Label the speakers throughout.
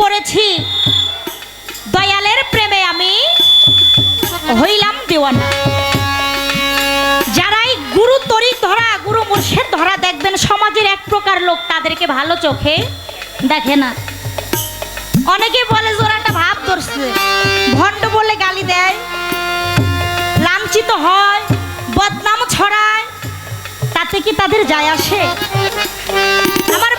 Speaker 1: পড়েছি। দয়ালের প্রেমে আমি হইলাম দেওয়ানা। যারাই গুরু তরিক ধরা, গুরু মুর্শেদ ধরা দেখবেন, সমাজের এক প্রকার লোক তাদেরকে ভালো চোখে দেখে না। অনেকে বলে জোরাটা ভাব ধরছে। ভণ্ড বলে গালি দেয়, লাঞ্ছিত হয়, বদনাম ছড়ায়। তাতে কি তাদের যায় আসে? আমার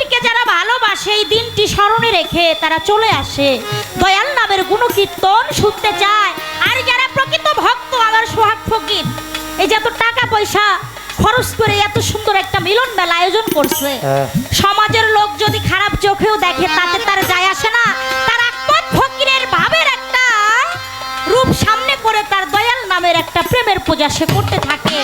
Speaker 1: আকমত ফকিরকে যারা ভালোবাসে এই দিনটি স্মরণে রেখে তারা চলে আসে। দয়াল নামের গুণ কীর্তন শুনতে চায়। আর যারা প্রকৃত ভক্ত আমার সোহাগ ফকির এই যে এত টাকা পয়সা খরচ করে এত সুন্দর একটা মিলন মেলা আয়োজন করছে
Speaker 2: হ্যাঁ।
Speaker 1: সমাজের লোক যদি খারাপ চোখেও দেখে তাতে তার যায় আসে না। তার আকমত ফকিরের ভাবের একটা রূপ সামনে করে তার দয়াল নামের একটা প্রেমের পূজা সে করতে থাকে।